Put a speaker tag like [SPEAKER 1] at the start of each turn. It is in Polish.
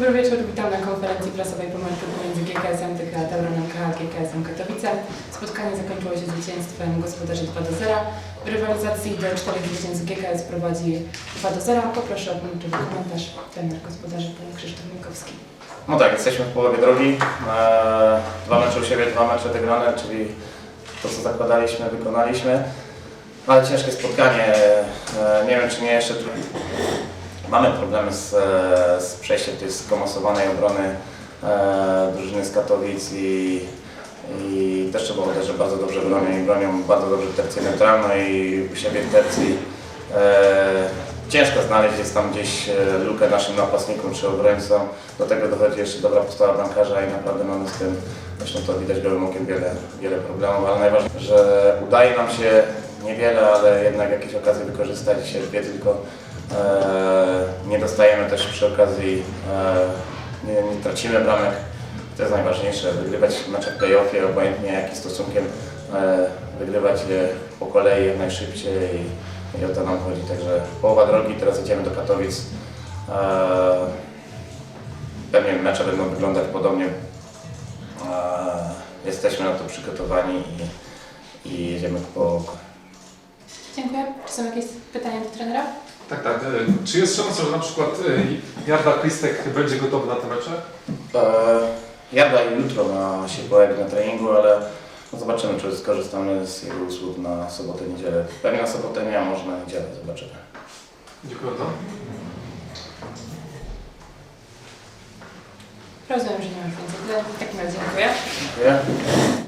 [SPEAKER 1] Dobry wieczór, witam na konferencji prasowej po meczu pomiędzy GKS-em TKA Tauronem KA GKS-em Katowice. Spotkanie zakończyło się zwycięstwem gospodarzy 2 do 0. W rywalizacji do czterech zwycięstw GKS prowadzi 2 do 0. Poproszę o pomocny komentarz trener gospodarzy pan Krzysztof Minkowski.
[SPEAKER 2] No tak, jesteśmy w połowie drogi. Eee, Dwa mecze u siebie, dwa mecze wygrane, czyli to co zakładaliśmy, wykonaliśmy. Ale ciężkie spotkanie. Eee, Nie wiem czy nie jeszcze. Mamy problemy z, e, z przejściem tej skomasowanej obrony e, drużyny z Katowic i, i też trzeba powiedzieć, że bardzo dobrze bronią i bronią bardzo dobrze w tercji neutralnej i u siebie w tercji. E, ciężko znaleźć jest tam gdzieś e, lukę naszym napastnikom czy obrońcom. Do tego dochodzi jeszcze dobra postawa bramkarza i naprawdę mamy z tym, zresztą to widać gołym okiem, wiele, wiele problemów, ale najważniejsze, że udaje nam się niewiele, ale jednak jakieś okazje wykorzystać. Dzisiaj dwie tylko e, dostajemy też przy okazji, e, nie, nie tracimy bramek. To jest najważniejsze, wygrywać mecze w playoffie, obojętnie jakim stosunkiem, e, wygrywać je po kolei jak najszybciej i, i o to nam chodzi. Także połowa drogi, teraz jedziemy do Katowic. E, pewnie mecze będą wyglądać podobnie. Jesteśmy na to przygotowani i, i jedziemy po
[SPEAKER 1] Dziękuję. Czy są jakieś pytania do trenera?
[SPEAKER 3] Tak, tak. E, Czy jest szansa, że na przykład e, Jarda Kristek będzie gotowy na te mecze?
[SPEAKER 2] E, Jarda jutro ma się pojawić na treningu, ale no zobaczymy, czy skorzystamy z jego usług na sobotę, niedzielę. Pewnie na sobotę nie, a może na niedzielę, zobaczymy.
[SPEAKER 3] Dziękuję bardzo.
[SPEAKER 1] Rozumiem, że nie masz więcej. W takim razie dziękuję.
[SPEAKER 2] Dziękuję.